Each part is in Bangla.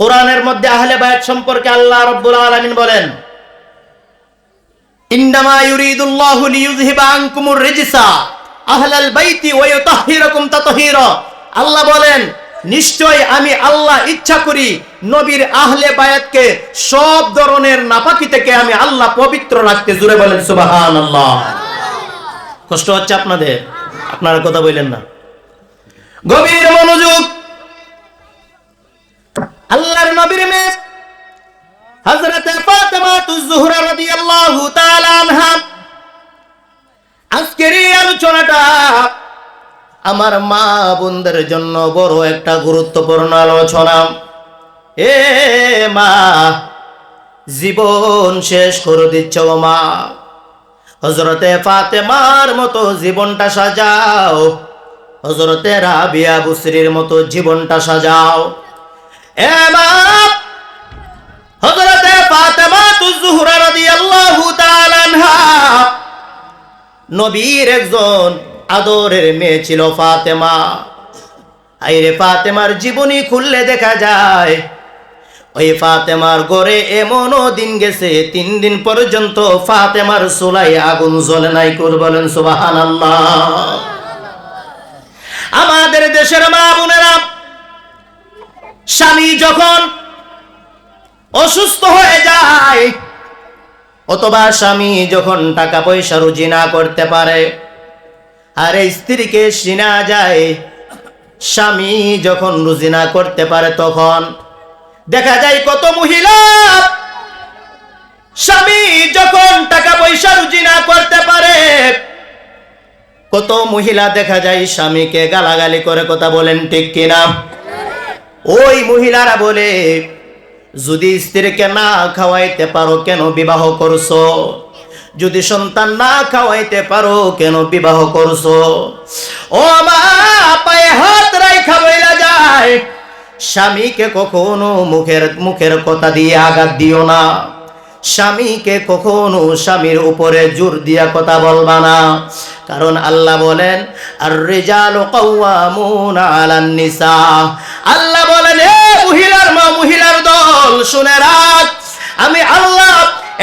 কোরআনের মধ্যে আহলে বায়াত সম্পর্কে আল্লাহ রব্বুল আলামিন বলেন, ইন্নামা ইউরিদুল্লাহু লিইয়ুযহিবা আনকুমুর রিজসা আহলাল বাইতি ওয়া ইউতাহহিরাকুম আল্লাহ বলেন, নিশ্চয় আমি আল্লাহ ইচ্ছা করি নবীর আহলে বায়াতকে সব ধরনের নাপাকি থেকে আমি আল্লাহ পবিত্র রাখতে। জুড়ে বলেন, সুবহানাল্লাহ। কষ্ট হচ্ছে আপনাদের, আপনারা কথা বললেন না। গভীর মনোযোগ আল্লাহর নবীর মেয়ে হযরতে ফাতেমা তুজ-জোহরা রাদিয়াল্লাহু তাআলা আনহা। আজকের এই আলোচনাটা আমার মা বোনদের জন্য বড় একটা গুরুত্বপূর্ণ আলোচনা। এ মা, জীবন শেষ করে দিচ্ছ মা। হজরতে ফাতেমার মতো জীবনটা সাজাও। হজরতে রাবিয়া বুসরির মতো জীবনটা সাজাও। নবীর একজন আদরের মেয়ে ছিল ফাতেমা। ফাতেমার জীবনী খুললে দেখা যায়, ওই ফাতেমার গড়ে এমনও দিন গেছে, তিন দিন পর্যন্ত ফাতেমার সোলাই আগুন জ্বলে নাই বলেন সুবহানাল্লাহ। আমাদের দেশের মা বোনেরা স্বামী যখন অসুস্থ হয়ে যায়, অথবা স্বামী যখন টাকা পয়সা রুজি না করতে পারে, আর স্ত্রীকে সিনা যায়, স্বামী যখন রুজি না করতে পারে তখন দেখা যায় কত মহিলা, স্বামী যখন টাকা পয়সা রুজি না করতে পারে, কত মহিলা দেখা যায় স্বামীকে গালাগালি করে কথা বলেন ঠিক কিনা? ওই মহিলারা বলে, যদি স্ত্রীকে না খাওয়াইতে পারো কেন বিবাহ করছ? যদি সন্তান না খাওয়াইতে পারো কেন বিবাহ করছ? ও মা, পায়ে হাত রাইখা বইলা যায়। স্বামীকে কখনো মুখের মুখের কথা দিয়ে আঘাত দিও না। স্বামীকে কখনো স্বামীর উপরে জোর দিয়া কথা বলবা না। কারণ আল্লাহ বলেন আর রেজাল আলান নিসা। আল্লাহ বলেন এ মহিলার মা মহিলার দল শুনে রাখ। আমি আল্লাহ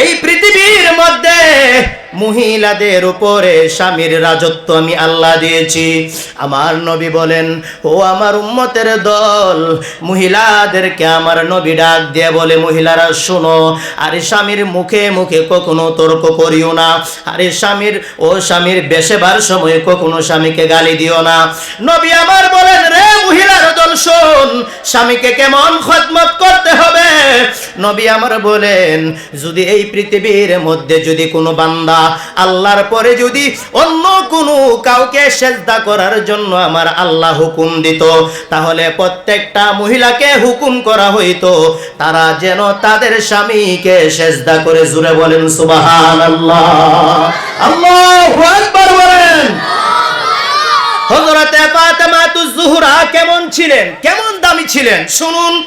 এই পৃথিবীর মধ্যে মহিলাদের উপরে স্বামীর রাজত্ব আমি আল্লাহ দিয়েছি। আমার নবী বলেন, ও আমার উম্মতের দল, মহিলাদেরকে আমার নবী ডাক দিয়ে বলে, মহিলারা, শোনো, আরে স্বামীর মুখে মুখে কখনো তর্ক করিও না। আরে স্বামীর, ও স্বামীর বেশেবার সময় কখনো স্বামীকে গালি দিও না। নবী আমার বলেন, রে মহিলার দল, শোন, স্বামীকে কেমন খদমত করতে হবে? নবী আমার বলেন, যদি এই পৃথিবীর মধ্যে যদি কোনো বান্দা আল্লাহর পরে যদি অন্য কোনো কাউকে সেজদা করার জন্য আমার আল্লাহ হুকুম দিত, তাহলে প্রত্যেকটা মহিলাকে হুকুম করা হইতো, তারা যেন তাদের স্বামীকে সেজদা করে জুড়ে বলেন সুবাহান আল্লাহ আল্লাহু বলেন। হযরতে ফাতেমা তুজ-জোহরা কেমন ছিলেন? কেমন দামি ছিলেন? শুনুন।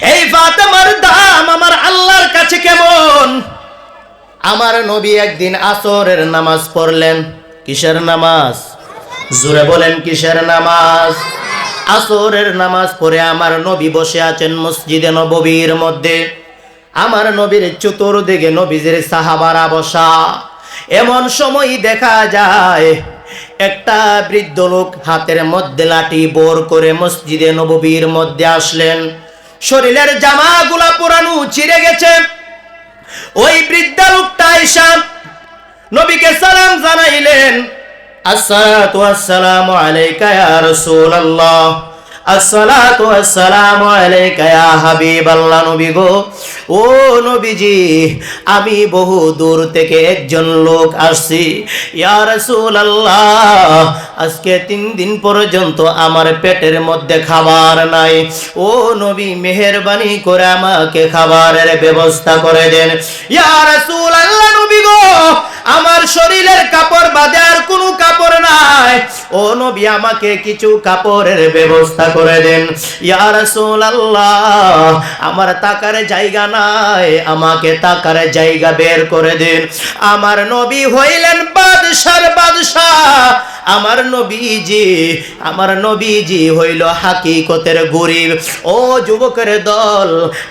এই ফাতেমার দাম আমার আল্লাহর কাছে কেমন? আমার নবী একদিন আসরের নামাজ পড়লেন। কিসের নামাজ? জোরে বলেন কিসের নামাজ? আসরের নামাজ পড়ে আমার নবী বসে আছেন মসজিদে নববীর মধ্যে। আমার নবীর চতুর্দিকে নবীজের সাহাবারা বসা। এমন সময় দেখা যায়, একটা বৃদ্ধ লোক হাতের মধ্যে লাঠি বোর করে মসজিদে নববীর মধ্যে আসলেন। শরীরের জামাগুলা পুরানো চিরে গেছে। ওই বৃদ্ধা লোকটা আয়সা নবীকে সালাম জানাইলেন আসসালামু আলাইকা ইয়া রাসূলুল্লাহ। আসসালাতু আসসালামু আলাইকা ইয়া হাবিবাল্লাহ নবী গো। ও নবীজি, আমি বহু দূর থেকে একজন লোক আসছি। ইয়া আল্লাহ আজকে তিন দিন পর্যন্ত আমার পেটের মধ্যে খাবার নাই। ও নবী, মেহেরবানি করে আমাকে খাবারের ব্যবস্থা করে দেন। ইয়া আল্লাহ নবী গো নবী আমাকে কিছু কাপড়ের ব্যবস্থা করে দেন। ইয়া রাসূলুল্লাহ, আমার তাকার জায়গা নাই, আমাকে তাকার জায়গা বের করে দিন। আমার নবী হইলেন বাদশার বাদশাহ। আমার নবীজি আমার নবীজি হইল হাকিকতের গরিব। ও যুবকের দল,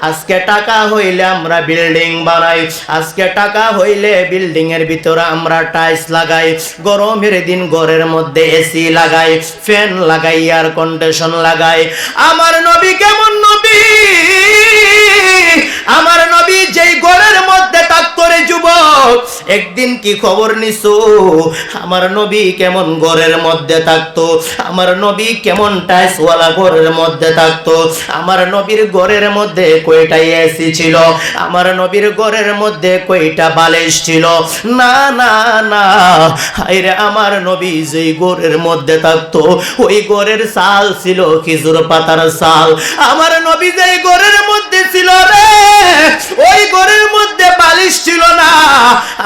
আজকে টাকা হইলে আমরা বিল্ডিং বানাই, আজকে টাকা হইলে বিল্ডিং এর ভিতরে আমরা টাইলস লাগাই, গরমের দিন ঘরের মধ্যে এসি লাগাই, ফ্যান লাগাই, এয়ার কন্ডিশন লাগাই। আমার নবী কেমন নবী? আমার নবী যেই ঘরের মধ্যে তাত্তরে যুবক, একদিন কি খবর নিছো? আমার নবী কেমন ঘরের মধ্যে থাকতো। আমার নবী কেমন টাইসওয়ালা ঘরের মধ্যে থাকতো। আমার নবীর ঘরের মধ্যে কয়টা এসি ছিল? আমার নবীর ঘরের মধ্যে কয়টা বালিশ ছিল? না না না। হাইরে আমার নবী যেই ঘরের মধ্যে থাকতো, ওই ঘরের সাল ছিল খেজুর পাতার সাল। আমার নবী যেই ঘরের মধ্যে ছিল রে, ওই ঘরের মধ্যে বালিশ ছিল না।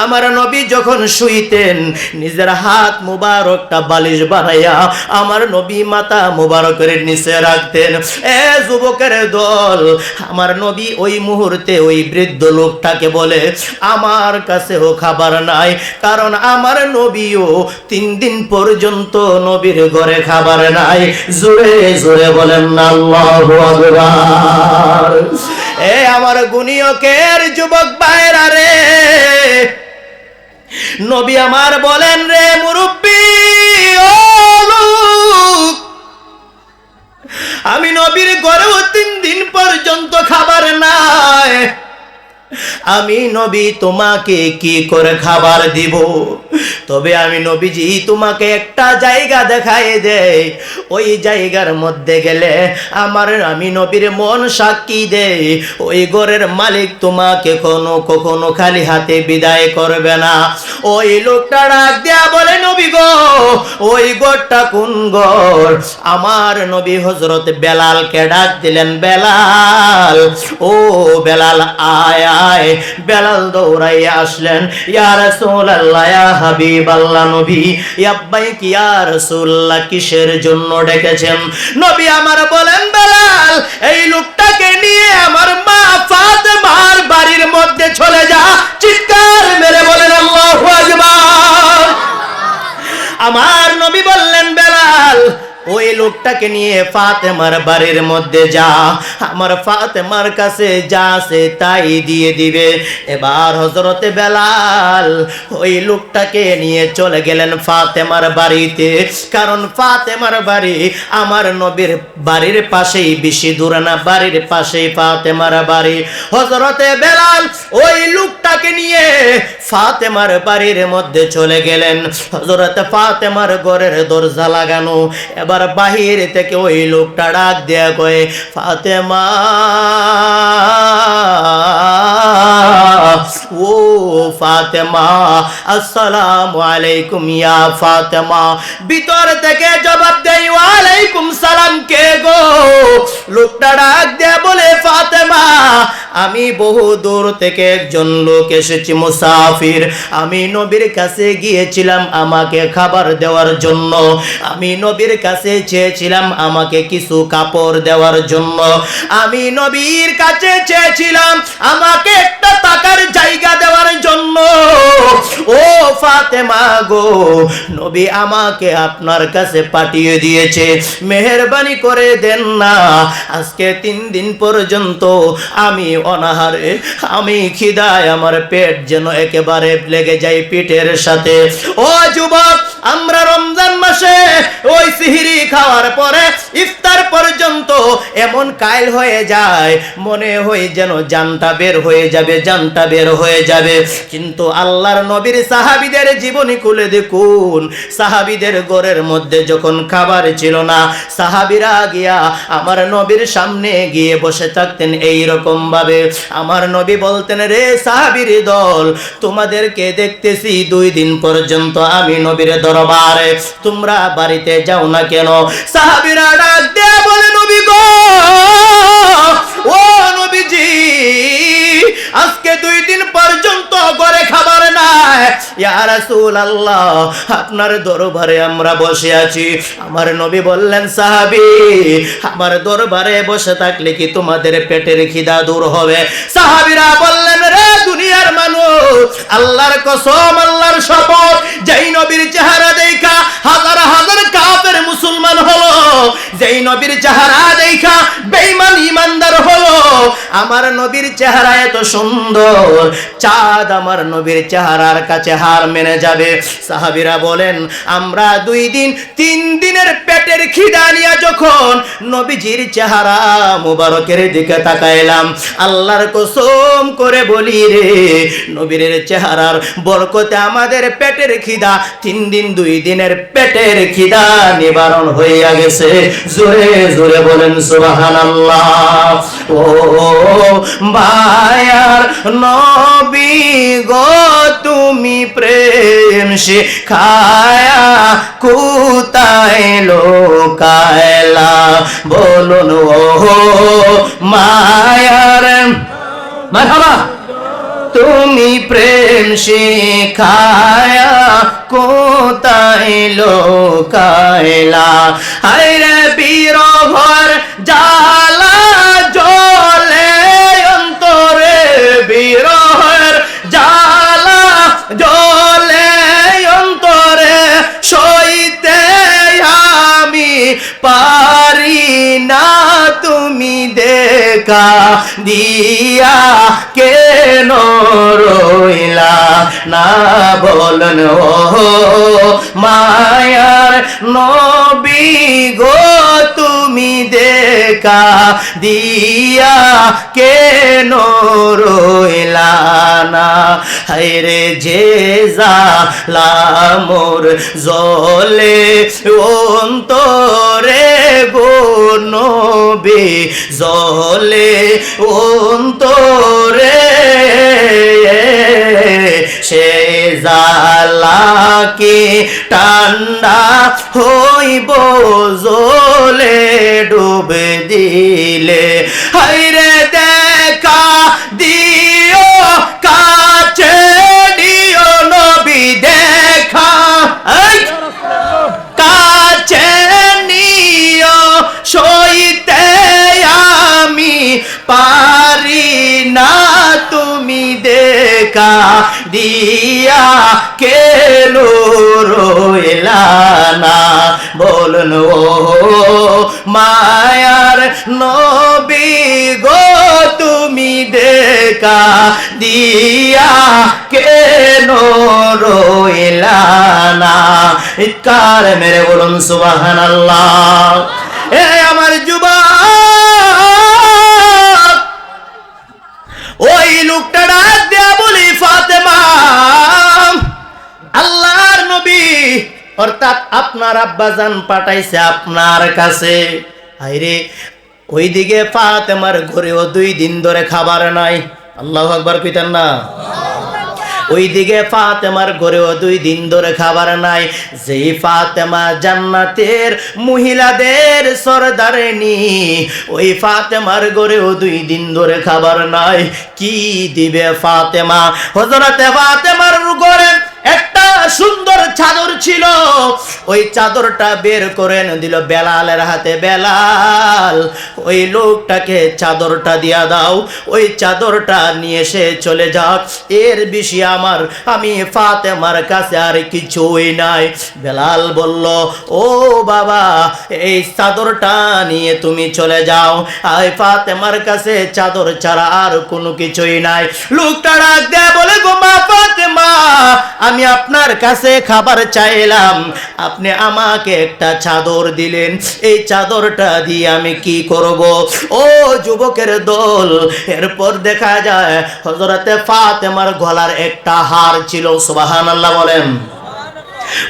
আমার নবী যখন শুইতেন, নিজের হাত মুবারকটা বালিশ বানাইয়া আমার নবী মাতা মুবারকের নিচে রাখতেন। এ যুবকের দল, আমার নবী ওই মুহূর্তে ওই বৃদ্ধ লোকটাকে বলে, আমার কাছেও খাবার নাই, কারণ আমার নবীও তিন দিন পর্যন্ত নবীর ঘরে খাবার নাই। জোরে জোরে বলেন না এ আমার গুণীয়কের যুবক বাইরা রে নবী আমার বলেন রে মুরব্বী আমি নবীর গরম তিন দিন পর্যন্ত খাবার নাই। আমি নবী, তোমাকে কি করে খাবার দিব? তবে আমি নবীজি, তোমাকে একটা জায়গা দেখাই দেই। ওই জায়গার মধ্যে গেলে আমার, আমি নবীর মন সাক্ষী দেই। ওই ঘরের মালিক তোমাকে কোনো, কখনো খালি হাতে বিদায় করবে না। ওই লোকটা ডাক দেয়া বলে, নবী গো, ওই ঘরটা কোন ঘর? আমার নবী হজরত বেলালকে ডাক দিলেন, বেলাল, ও বেলাল, আয়। বেলাল আসলেন নবী কি কিসের জন্য ডেকেছেন? নবী আমার বলেন, বেলাল, এই লোকটাকে নিয়ে আমার মা ফাতেমার বাড়ির মধ্যে চলে যা, চিৎকার মেরে বলেন আমার নবী বললেন বেলাল ওই লোকটাকে নিয়ে ফাতেমার বাড়ির মধ্যে যা। আমার ফাতেমার কাছে যা সে তাই দিয়ে দিবে। এবার হজরতে বেলাল ওই লোকটাকে নিয়ে চলে গেলেন ফাতেমার বাড়িতে। কারণ ফাতেমার বাড়ি আমার নবীর বাড়ির পাশেই, বেশি দূরে না, বাড়ির পাশেই ফাতেমার বাড়ি। হজরতে বেলাল ওই লোকটাকে নিয়ে ফাতেমার বাড়ির মধ্যে চলে গেলেন। হজরতে ফাতেমার ঘরের দরজা লাগানো। এবার বাহির থেকে ওই লোকটা ডাক দেয়া কয়ে ফাতেমা ও ফাতেমা, আসসালামু আলাইকুম ইয়া ফাতেমা। ভিতর থেকে জবাব দেই, ওয়ালাইকুম সালাম, কে গো? লোকটা ডাক বলে, ফাতেমা, আমি বহু দূর থেকে একজন লোক এসেছি, মুসাফির। আমি নবীর কাছে গিয়েছিলাম আমাকে খাবার দেওয়ার জন্য। আমি নবীর কাছে চেয়েছিলাম আমাকে কিছু কাপড় দেওয়ার জন্য। আমি নবীর কাছে চেয়েছিলাম আমাকে একটা টাকার জায়গা দেওয়ার জন্য। ও ফাতেমা গো, নবী আমাকে আপনার কাছে পাঠিয়ে দিয়েছে। মেহরবানি করে দেন না। আজকে তিন দিন পর্যন্ত আমি অনাহারে, আমি খিদায়, আমার পেট যেন একেবারে লেগে যায় পিঠের সাথে। ও যুবক আমরা রমজান মাসে ওই সিহিরি খাওয়ার পরে ইফতার পর্যন্ত এমন কাইল হয়ে যায়, মনে হয় যেন জানটা বের হয়ে যাবে জানটা বের হয়ে যাবে। কিন্তু আল্লাহর নবীর সাহাবিদের জীবনী খুলে দেখুন, সাহাবিদের ঘরের মধ্যে যখন খাবার ছিল না, সাহাবিরা গিয়া আমার নবীর সামনে গিয়ে বসে থাকতেন এই রকম ভাবে। আমার নবী বলতেন, রে সাহাবির দল, তোমাদেরকে দেখতেছি দুই দিন পর্যন্ত আমি নবীর দরবারে তোমরা বাড়িতে যাও না কেন? সাহাবিরা ডাক দেয়া বলে নবী গো ও নবীজি আজকে দুই দিন পর্যন্ত ঘরে খাবার নাই। ইয়া রাসূলুল্লাহ, আপনার দরবারে আমরা বসে আছি। আমার নবী বললেন, সাহাবী, আমার দরবারে বসে থাকলে কি তোমাদের পেটের খিদা দূর হবে? সাহাবীরা বললেন, রে দুনিয়ার মানুষ, আল্লাহর কসম, আল্লাহর শপথ, যেই নবীর চেহারা দেখা হাজার হাজার কাফের মুসলমান হলো, যেই নবীর চেহারা দেখা বেঈমান ইমানদার হলো, আমার নবীর চেহারা এত সুন্দর। চাঁদ আমার নবীর চেহারার কাছে হার মেনে যাবে। সাহাবীরা বলেন, আমরা দুই দিন, তিন দিনের পেটের খিদা নিয়ে যখন নবীজির চেহারা মুবারকের দিকে তাকাইলাম, আল্লাহর কসম করে বলি রে চেহারার বরকতে আমাদের পেটের খিদা, তিন দিন, দুই দিনের পেটের খিদা নিবারণ হইয়া গেছে। জোরে জোরে বলেন, সুবহানাল্লাহ। ও ভায়ার নবী গো, তুমি প্রেম শিখায়া কোথায় লোকায়লা। বলুন, ও মায়ার মারহাবা, তুমি প্রেম শিখায়া কোথায় লোকায়লা। হায়রে বীরভর জালা জলে দেখা দিয়া কেন রইলা? না বলন ও মায়ার নবী গো। দেখা দিয়া কেন রইলা না? হায়রে যে জালামোর জলে অন্তরে গো নবী জলে অন্তরে সে জালাকে ঠান্ডা হইব জলে ডুবে দিলে। দিয়া কেলো রইলা না। বলুন, ও মায়ার নবী গো, তুমি দেখা দিয়া কেন রইলা ইকার মেরে বলুন সুবাহান আল্লাহ এ আমার যুবক, ওই লোকটা ডাক দেয়া ফাতেমা। আল্লাহর নবী, অর্থাৎ আপনার আব্বাজান পাঠাইছে আপনার কাছে। আইরে, ওইদিকে ফাতেমার ঘরেও দুই দিন ধরে খাবার নাই। আল্লাহ আকবার কইতেন না? ওইদিকে ফাতেমার ঘরেও দুই দিন ধরে খাবার নাই। যেই ফাতেমা জান্নাতের মহিলাদের সরদারেনি ওই ফাতেমার ঘরেও দুই দিন ধরে খাবার নাই। কি দিবে ফাতেমা? হজরতে ফাতেমার ঘরে একটা সুন্দর চাদর ছিল। ওই চাদরটা বের করে দিল বেলালের হাতে, বেলাল। ওই লোকটাকে চাদরটা দিয়া দাও, ওই চাদরটা নিয়ে এসে চলে যাও এর বেশি আমার, আমি ফাতেমার কাছে আর কিছুই নাই। বেলাল বলল, ও বাবা, এই চাদরটা নিয়ে তুমি চলে যাও। আই ফাতেমার কাছে চাদর ছাড়া আর কোনো কিছুই নাই। লোকটা রাখ দেয় বলে, গো মা ফাতেমা আমি আপনার কাছে খাবার চাইলাম। আপনি আমাকে একটা চাদর দিলেন। এই চাদরটা দিয়ে আমি কি করব? ও যুবকের দল, এরপর দেখা যায় হজরতে ফাতেমার গলার একটা হার ছিল সুবাহান আল্লাহ বলেন।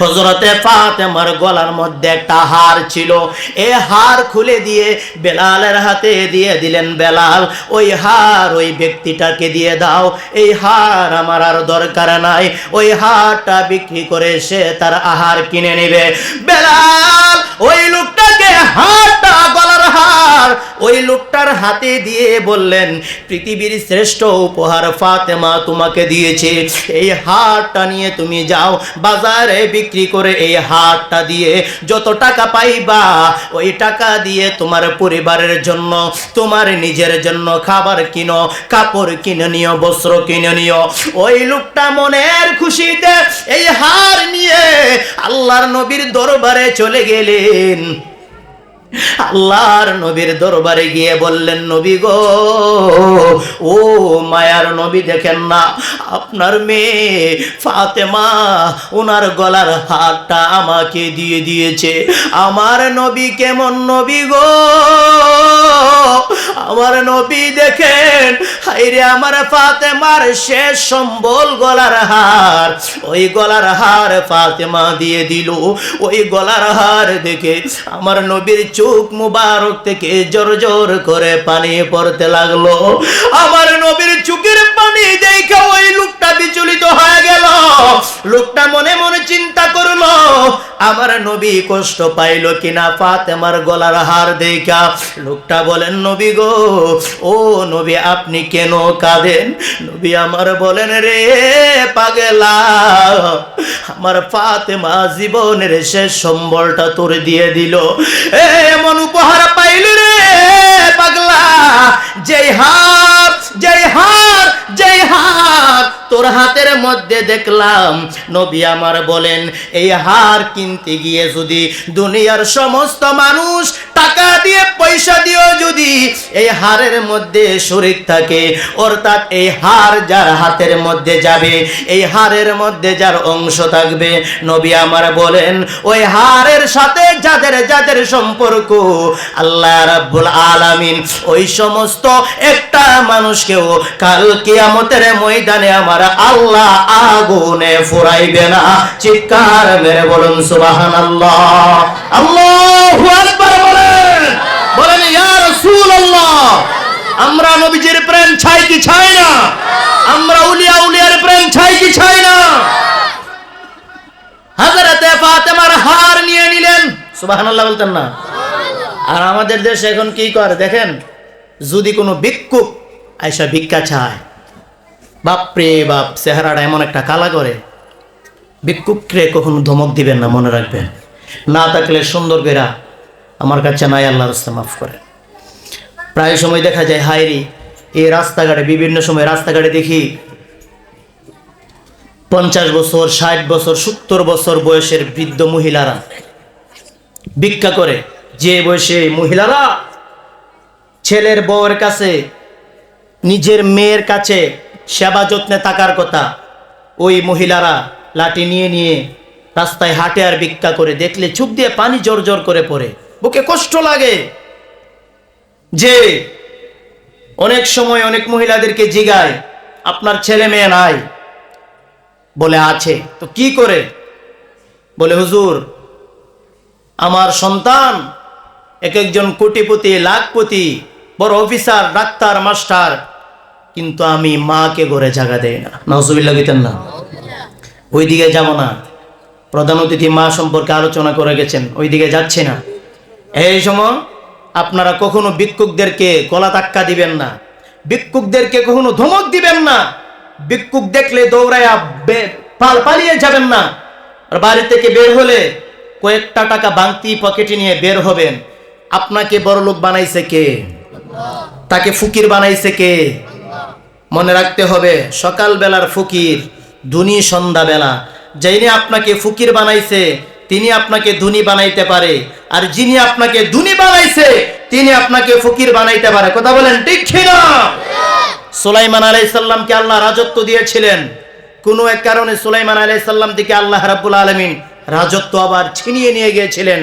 হজরতে ফাতেমার গলার মধ্যে একটা হার ছিল। এ হার খুলে দিয়ে বেলালের হাতে দিয়ে দিলেন বেলাল, ওই হার ওই ব্যক্তিটাকে দিয়ে দাও, এই হার আমার আর দরকার নাই, ওই হারটা বিক্রি করে সে তার আহার কিনে নেবে। বেলাল ওই লোকটাকে হারটা গলার ওই লোকটার হাতে দিয়ে বললেন, পৃথিবীর শ্রেষ্ঠ উপহার ফাতেমা তোমাকে দিয়েছে। এই হারটা নিয়ে তুমি যাও, বাজারে বিক্রি করে এই হারটা দিয়ে যত টাকা পাইবা, ওই টাকা দিয়ে তোমার পরিবারের জন্য, তোমার নিজের জন্য খাবার কিনো, কাপড় কিনে নিও, বস্ত্র কিনে নিও। ওই লোকটা মনের খুশিতে এই হার নিয়ে আল্লাহর নবীর দরবারে চলে গেলেন। আল্লাহর নবীর দরবারে গিয়ে বললেন, নবী গো, ও মায়ার নবী দেখেন না, আপনার মেয়ে ফাতেমা ওনার গলার হারটা আমাকে দিয়ে দিয়েছে। আমার নবী কেমন নবী গো? আমার নবী দেখেন হাইরে আমার ফাতেমার শেষ সম্বল গলার হার। ওই গলার হার ফাতেমা দিয়ে দিল, ওই গলার হার দেখে আমার নবীর চোখ মুবারক থেকে জোর জোর করে পানি পড়তে লাগল। আমার নবীর চোখের দেখে ওই লোকটা বিচলিত হয়ে গেল। লোকটা মনে মনে চিন্তা করল, আমার নবী কষ্ট পাইলো কিনা ফাতেমার গলার হার দেখা। লোকটা বলেন, নবী গো, ও নবী আপনি কেন কাঁদেন? নবী আমার বলেন, রে পাগেলা, আমার ফাতেমা জীবনের শেষ সম্বলটা তোর দিয়ে দিল। এমন উপহার পাইলি রে পাগলা, যেই হাত যেই হাত যেই হার তোর হাতের মধ্যে দেখলাম, নবী আমার বলেন, এই হার কিনতে গিয়ে যদি দুনিয়ার সমস্ত মানুষ টাকা দিয়ে পয়সা দিয়েও যদি এই হারের মধ্যে শরীর থাকে, অর্থাৎ এই হার যার হাতের মধ্যে যাবে, এই হারের মধ্যে যার অংশ থাকবে। নবী আমার বলেন, ওই হারের সাথে যাদের যাদের সম্পর্ক, আল্লাহ রাব্বুল আলামিন ওই সমস্ত একটা মানুষকেও কাল কিয়ামতের ময়দানে আমার আল্লাহ আগুনে ফুরাইবে না। চিৎকার মেরে বলুন, সুবহানাল্লাহ। আল্লাহু আকবার। ইয়া রাসূলুল্লাহ। আমরা নবীজির প্রেম চাই কি চাই না? আমরা উলিয়া উলিয়ার প্রেম চাই কি চাই না? হাজরাতে ফাতেমার হার নিয়ে নিলেন। সুবহানাল্লাহ বলতেন না। আর আমাদের দেশে এখন কি করে দেখেন? যদি কোনো ভিক্ষুক আইসা ভিক্ষা চায়, বাপরে বাপ, চেহারাটা এমন একটা কালা করে, ভিক্ষুকরে কখনো ধমক দিবেন না, মনে রাখবেন? না থাকলে সুন্দর বেরা আমার কাছে নাই আল্লাহ রাস্তা মাফ করে প্রায় সময় দেখা যায় হাইরি এই রাস্তাঘাটে, বিভিন্ন সময় রাস্তাঘাটে দেখি পঞ্চাশ বছর, ষাট বছর, সত্তর বছর বয়সের বৃদ্ধ মহিলারা ভিক্ষা করে। যে বয়সে মহিলারা ছেলের বউয়ের কাছে, নিজের মেয়ের কাছে সেবা যত্নে থাকার কথা, ওই মহিলারা লাঠি নিয়ে নিয়ে রাস্তায় হাটে আর ভিক্ষা করে। দেখলে চুপ দিয়ে পানি জোর জোর করে পড়ে। বুকে কষ্ট লাগে। যে অনেক সময় অনেক মহিলাদেরকে জিগায়, আপনার ছেলে মেয়ে নাই বলে আছে। তো কি করে? বলে, হুজুর, আমার সন্তান এক একজন কোটিপতি, লাখপতি, বড় অফিসার, ডাক্তার, মাস্টার, কিন্তু আমি মাকে ঘরে জায়গা দেই না। নজুবিল্লা গিতেন না। ওইদিকে যাব না। প্রধান অতিথি মা সম্পর্কে আলোচনা করে গেছেন। ওইদিকে যাচ্ছে না। এই সময় আপনারা কখনো ভিক্ষুকদেরকে গলা ধাক্কা দিবেন না। ভিক্ষুকদেরকে কখনো ধমক দিবেন না। ভিক্ষুক দেখলে দৌড়াইয়া পাল পালিয়ে যাবেন না। আর বাড়ি থেকে বের হলে কয়েকটা টাকা বাংতি পকেটে নিয়ে বের হবেন। আপনাকে বড় লোক বানাইছে কে? তাকে ফুকির বানাইছে কে? মনে রাখতে হবে, সকালবেলার ফকির, ধুনি সন্ধ্যাবেলা। যিনি আপনাকে ফকির বানাইছে তিনি আপনাকে ধুনি বানাইতে পারে। আর যিনি আপনাকে ধুনি বানাইছে, তিনি আপনাকে ফকির বানাইতে পারে। কথা বলেন ঠিক ছিল সুলাইমান আলাইসাল্লামকে আল্লাহ রাজত্ব দিয়েছিলেন। কোনো এক কারণে সুলাইমান আলাইসাল্লাম দিকে আল্লাহ রাব্বুল আলমিন রাজত্ব আবার ছিনিয়ে নিয়ে গিয়েছিলেন।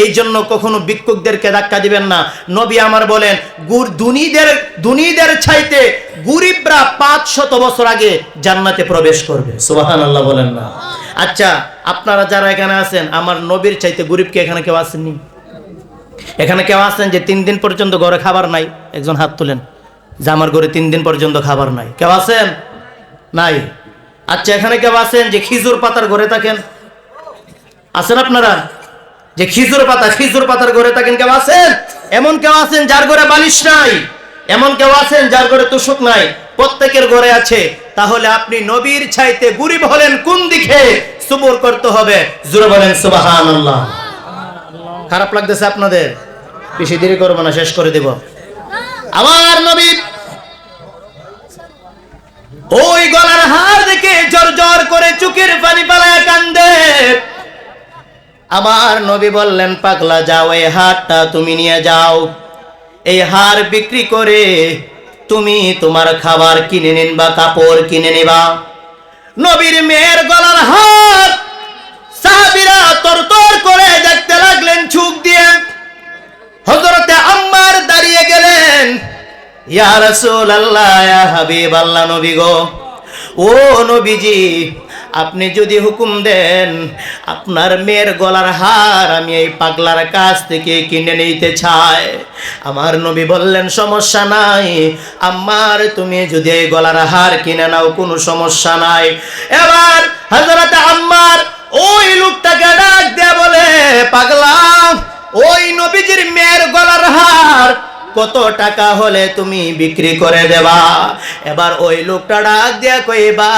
এই জন্য কখনো ভিক্ষুকদেরকে ধাক্কা দিবেন না। নবী আমার বলেন, গুর দুনিদের দুনিদের ছাইতে গরিবরা পাঁচ শত বছর আগে জান্নাতে প্রবেশ করবে। সুবাহান আল্লাহ বলেন না। আচ্ছা আপনারা যারা এখানে আছেন, আমার নবীর চাইতে গরিবকে এখানে কেউ আসেননি? এখানে কেউ আছেন যে তিন দিন পর্যন্ত ঘরে খাবার নাই? একজন হাত তুলেন, যে আমার ঘরে তিন দিন পর্যন্ত খাবার নাই। কেউ আছেন? নাই। আচ্ছা এখানে কেউ আছেন যে খিজুর পাতার ঘরে থাকেন? আছেন আপনারা? যে খিজুর পাতা, খিজুর পাতার ঘরে থাকেন কেউ আছেন? এমন কেউ আছেন যার ঘরে বালিশ নাই। এমন কেউ আছেন যার ঘরে তুষক নাই। প্রত্যেকের ঘরে আছে। তাহলে আপনি নবীর চাইতে গরিব হলেন কোন দিকে? সুবর করতে হবে। জুড়ে বলেন সুবাহান খারাপ লাগতেছে আপনাদের? বেশি দেরি করব না, শেষ করে দেব। আমার নবী ওই গলার হার দেখে জর জর করে চুকের পানি পালায় কান্দে। আমার নবী বললেন, পাগলা, যাও, এই হারটা তুমি নিয়ে যাও। এই হার বিক্রি করে তুমি তোমার খাবার কিনে নিন বা কাপড় কিনে নিবা। নবীর মেয়ের গলার হার সাহাবিরা তর তর করে দেখতে লাগলেন ছুক দিয়ে। হজরতে আম্মার দাঁড়িয়ে গেলেন, ইয়া রাসূলুল্লাহ, ইয়া হাবিব আল্লাহ নবী গো, ও নবীজি আপনি যদি হুকুম দেন, আপনার মেয়ের গলার হার আমি এই পাগলার কাছ থেকে কিনে নিতে চাই। আমার নবী বললেন, সমস্যা নাই। আমার তুমি যদি এই গলার হার কিনে নাও, কোনো সমস্যা নাই। এবার হযরত আম্মার ওই লোকটাকে ডাক দিয়ে বলে, পাগলা, ওই নবীজির মেয়ের গলার হার কত টাকা হলে তুমি বিক্রি করে দেবা? এবার ওই লোকটা ডাক দিয়া কইবা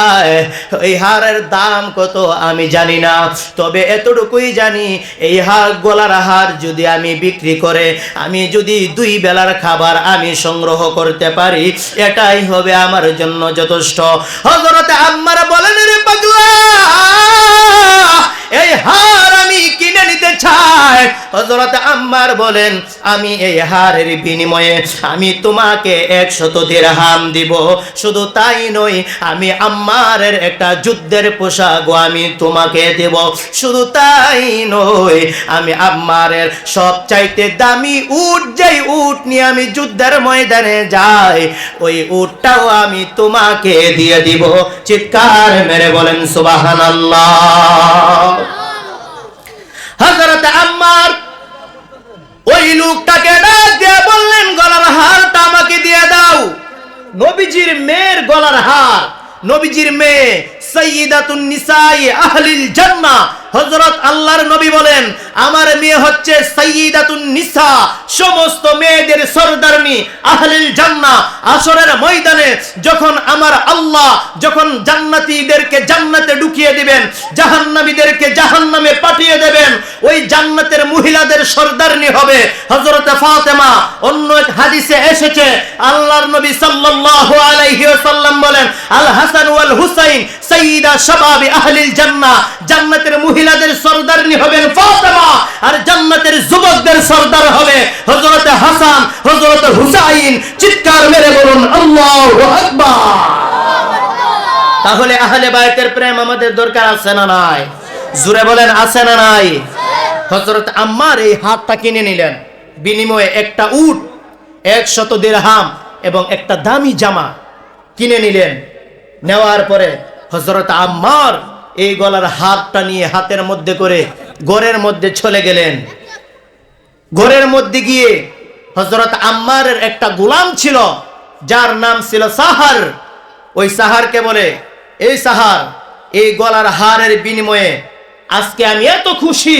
এই হারের দাম কত আমি জানি না। তবে এতটুকুই জানি, এই হার গলার হার যদি আমি বিক্রি করে, আমি যদি দুই বেলার খাবার আমি সংগ্রহ করতে পারি, এটাই হবে আমার জন্য যথেষ্ট। হজরতে আম্মার বলেন, রে পাগলা, এই হার আমি কিনে নিতে চাই। হজরত আম্মার বলেন, আমি এই হারের বিনিময়ে আমি তোমাকে একশত দিরহাম দিব। শুধু তাই নয়, আমি আম্মারের একটা যুদ্ধের পোশাকও আমি তোমাকে দেব। শুধু তাই নয়, আমি আম্মারের সব চাইতে দামি উট, যেই উট নিয়ে আমি যুদ্ধের ময়দানে যাই, ওই উটটাও আমি তোমাকে দিয়ে দিব। চিৎকার মেরে বলেন, সুবহানাল্লাহ। হযরত আম্মার। ওই লোকটাকে ডাক দিয়ে বললেন, গলার হারটা আমাকে দিয়ে দাও। নবীজির মেয়ের গলার হার। নবীজির মেয়ে সৈয়দাতুন নিসাই আহলিল জান্নাহ। হযরত আল্লাহর নবী বলেন, আমার মেয়ে হচ্ছে সৈয়দাতুন নিসা, সমস্ত মেয়েদের সরদারনি আহলিল জান্নাহ। আসরের ময়দানে যখন আমার আল্লাহ যখন জান্নাতীদেরকে জান্নাতে ঢুকিয়ে দিবেন, জাহান্নামীদেরকে জাহান্নামে পাঠিয়ে দেবেন, ওই জান্নাতের মহিলাদের সরদারনি হবে হযরত ফাতেমা। অন্য এক হাদিসে এসেছে, আল্লাহর নবী সাল্লাল্লাহু আলাইহি ওয়াসাল্লাম বলেন, আল হাসান ওয়াল হুসাইন সাইয়্যিদা শাবাবি আহলিল জান্নাহ। জান্নাতের মহিলাদের সরদারনি হবেন ফাতেমা, আর জান্নাতের যুবকদের সরদার হবে হযরত হাসান, হযরত হুসাইন। চিৎকার মেরে বলুন, আল্লাহু আকবার! তাহলে আহলে বায়তের প্রেম আমাদের দরকার আছে না নাই? জুড়ে বলেন, আছে না নাই? হযরত আম্মার এই হাতটা কিনে নিলেন। বিনিময়ে একটা উট, একশত দিরহাম এবং একটা দামি জামা কিনে নিলেন। নেওয়ার পরে হযরত আম্মার এই গলার হাতটা নিয়ে হাতের মধ্যে করে ঘরের মধ্যে চলে গেলেন। ঘরের মধ্যে গিয়ে হজরত আম্মারের একটা গোলাম ছিল, যার নাম ছিল সাহার। ওই সাহারকে বলে, এই সাহার, এই গলার হারের বিনিময়ে আজকে আমি এত খুশি,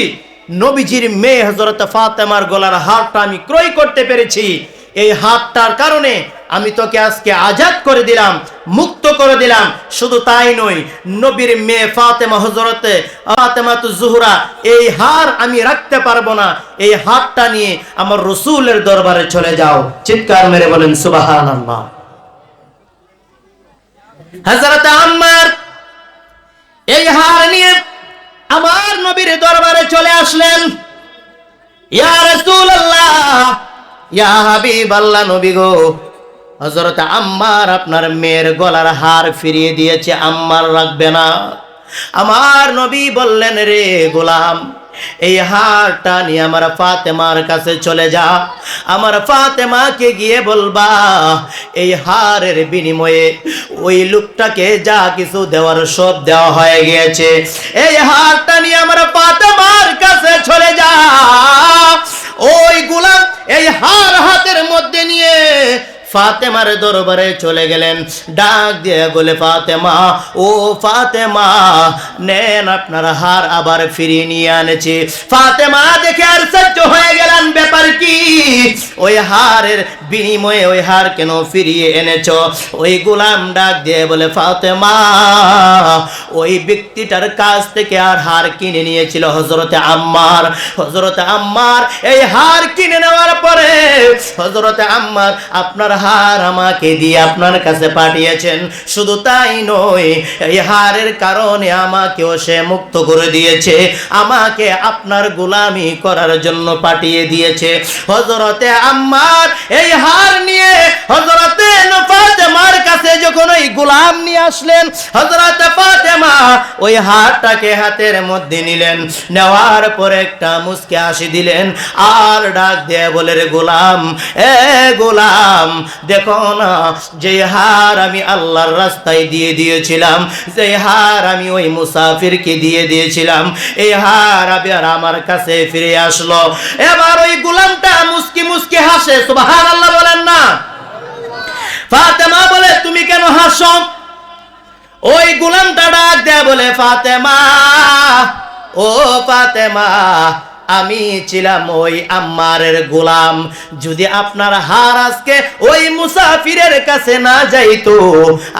নবীজির মেয়ে হজরত ফাতেমার গলার হারটা আমি ক্রয় করতে পেরেছি। এই হাতটার কারণে আমি তোকে আজকে আজাদ করে দিলাম, মুক্ত করে দিলাম। শুধু তাই নয়, নবীর মেয়ে ফাতেমা হজরতে ফাতেমা তু জুহরা, এই হার আমি রাখতে পারব না। এই হাতটা নিয়ে আমার রসুলের দরবারে চলে যাও। চিৎকার মেরে বলেন সুবাহান হজরত আম্মার এই হার নিয়ে আমার নবীর দরবারে চলে আসলেন। ইয়া রাসূলুল্লাহ, ইয়া হাবিব আল্লাহ নবী গো। হযরত আম্মার আপনার মেয়ের গলার হার ফিরিয়ে দিয়েছে, আম্মার রাখবে না। আমার নবী বললেন, রে গোলাম, এই হারটা নিয়ে আমার ফাতেমার কাছে চলে যা। আমার ফাতেমাকে গিয়ে বলবা, এই হারের বিনিময়ে ওই লোকটাকে যা কিছু দেওয়ার সব দেওয়া হয়ে গিয়েছে। এই হারটা নিয়ে আমার ফাতেমার কাছে চলে যা। ওই গোলাম, এই হার হাতের মধ্যে নিয়ে ফাতেমার দরবারে চলে গেলেন। ডাক দিয়ে বলে, ফাতেমা, ও ফাতেমা, নেন আপনার হার আবার ফিরিয়ে নিয়ে আনেছি। ফাতেমা দেখে আর সহ্য হয়ে গেলেন, ব্যাপার কি? ওই হারের বিনিময়ে ওই হার কেন ফিরিয়ে এনেছো? ওই গোলাম ডাক দিয়ে বলে, ফাতেমা, ওই ব্যক্তিটার কাছ থেকে আর হার কিনে নিয়েছিল হজরতে আম্মার। হজরতে আম্মার, এই হার কিনে নেওয়ার পরে হজরতে আম্মার আপনার হার আমাকে দিয়ে আপনার কাছে পাঠিয়েছেন। শুধু তাই নয়, এই হারের কারণে আমাকেও সে মুক্ত করে দিয়েছে। আমাকে আপনার গোলামি করার জন্য পাঠিয়ে দিয়েছে। হজরতে আম্মার এই হার নিয়ে হজরতে ফাতেমার কাছে যখন ওই গোলাম নিয়ে আসলেন হজরতে ফাতেমা ওই হারটাকে হাতের মধ্যে নিলেন। নেওয়ার পরে একটা মুসকে হাসি দিলেন, আর ডাক দিয়ে বলে রে গোলাম, এ গোলাম দেখো না, যে হার আমি আল্লাহর রাস্তায় দিয়ে দিয়েছিলাম, যে হার আমি ওই মুসাফিরকে দিয়ে দিয়েছিলাম এই হার আবার আমার কাছে ফিরে আসলো। এবার ওই গোলামটা মুস্কি মুস্কি হাসে সুবহান আল্লাহ বলেন না। ফাতেমা বলে, তুমি কেন হাসো? ওই গোলামটা ডাক দেয়া বলে, ফাতেমা, ও ফাতেমা আমি ছিলাম ওই আম্মারের গোলাম। যদি আপনার হার আজকে ওই মুসাফিরের কাছে না যাইতো,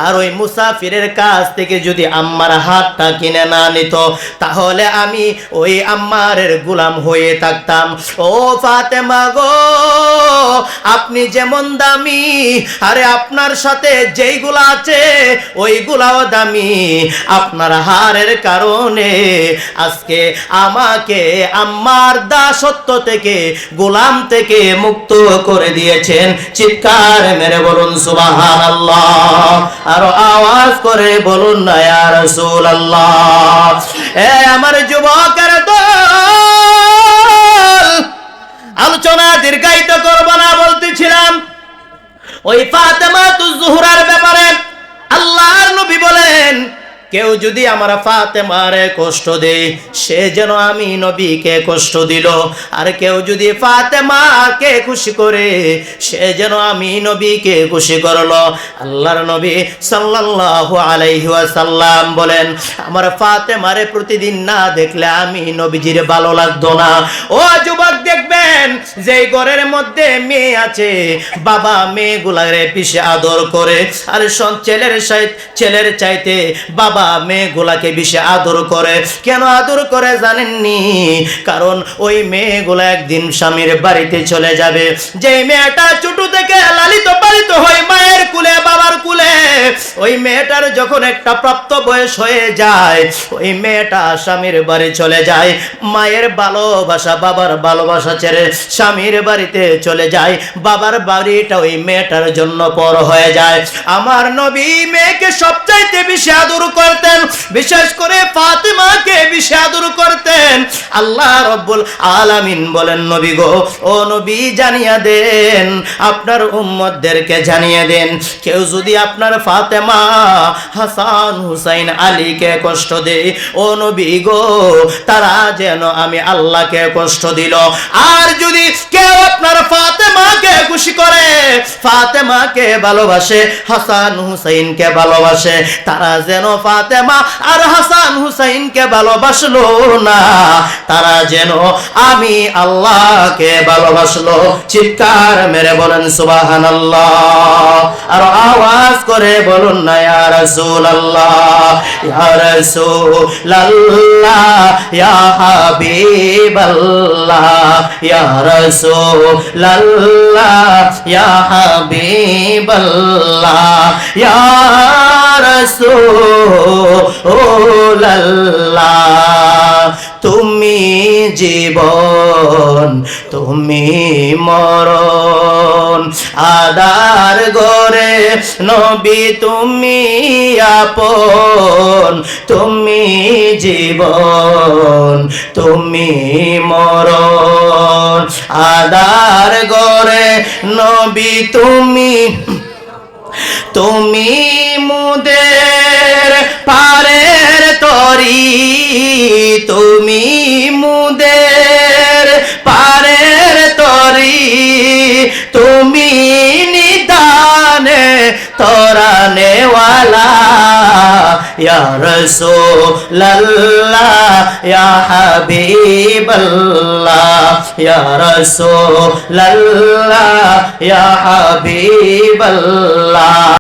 আর ওই মুসাফিরের কাছ থেকে যদি আম্মার হাতটা কিনে না নিত, তাহলে আমি ওই আম্মারের গোলাম হয়ে থাকতাম। ও ফাতেমা গো, আপনি যেমন দামি, আরে আপনার সাথে যেইগুলা আছে, ওইগুলাও দামি। আপনার হারের কারণে আজকে আমাকে আম্মার দাসত্ব থেকে, গোলাম থেকে মুক্ত করে দিয়েছেন। চিৎকার মেরে বলুন সুবাহান আল্লাহ আরও আওয়াজ করে বলুন না, ইয়া রাসূলুল্লাহ। এ আমার যুবকের আলোচনা দীর্ঘায়িত করব না, বলতেছিলাম। ওই ফাতেমা তু জুহরার ব্যাপারে আল্লাহর নবী বলেন কেউ যদি আমার ফাতেমারে কষ্ট দেয়, সে যেন আমি নবীকে কষ্ট দিল। আর কেউ যদি ফাতেমাকে খুশি করে, সে যেন আমি নবীকে খুশি করল। আল্লাহর নবী সাল্লাল্লাহু আলাইহি বলেন, আমার ফাতেমারে প্রতিদিন না দেখলে আমি নবীজির ভালো লাগতো না। ও যুবক, দেখবেন যে ঘরের মধ্যে মেয়ে আছে, বাবা মেয়ে মেয়েগুলারে পিছে আদর করে। আর সব ছেলের ছেলের চাইতে বাবা মেয়েগুলাকে বেশি আদর করে। কেন আদর করে জানেননি? কারণ ওই মেয়েগুলা একদিন স্বামীর বাড়িতে চলে যাবে। যে মেয়েটা ছোট থেকে লালিত পালিত হয় মায়ের কুলে, বাবার কুলে, ওই মেয়েটার যখন একটা প্রাপ্ত বয়স হয়ে যায়, ওই মেয়েটা স্বামীর বাড়ি চলে যায়। মায়ের ভালোবাসা, বাবার ভালোবাসা ছেড়ে স্বামীর বাড়িতে চলে যায়। বাবার বাড়িটা ওই মেয়েটার জন্য পর হয়ে যায়। আমার নবী মেয়েকে সবচাইতে বেশি আদর করতেন, বিশেষ করে ফাতেমাকে বেশি আদর করতেন। আল্লাহ রব্বুল আলামিন বলেন, নবী গো, ও নবী জানিয়ে দেন, আপনার উম্মতদেরকে জানিয়ে দেন, কেউ যদি আপনার ফাতেমা হাসান হুসাইন আলীকে কষ্ট দেয়, ও নবী গো, তারা যেন আমি আল্লাহকে কষ্ট দিল। আর যদি কেউ আপনার ফাতেমাকে খুশি করে, ফাতেমাকে ভালোবাসে, হাসান হুসাইনকে ভালোবাসে, তারা যেন ফাতেমা আর হাসান হুসাইনকে ভালোবাসলো না। তারা যেন আমি আল্লাহকে ভালোবাসলো। চিৎকার মেরে বলেন সুবাহান আর আওয়াজ করে বলুন না, ইয়া রাসূলুল্লাহ ইয়া রাসূলুল্লাহ, ইয়া হাবিবাল্লাহ, ইয়া রাসূলুল্লাহ, ইয়া হাবিবাল্লাহ, ইয়া রাসূলুল্লাহ, তুমি জীবন, তুমি মরণ। আদার গরে নবী, তুমি আপন। তুমি জীবন, তুমি মরণ। আদার গরে নবী, তুমি তুমি মুদের পারের তরি, তুমি মুদের পারের তরি, তুমি নিদানে তরানে ওয়ালা ইয়া রাসূলুল্লাহ, ইয়া হাবিবাল্লাহ, ইয়া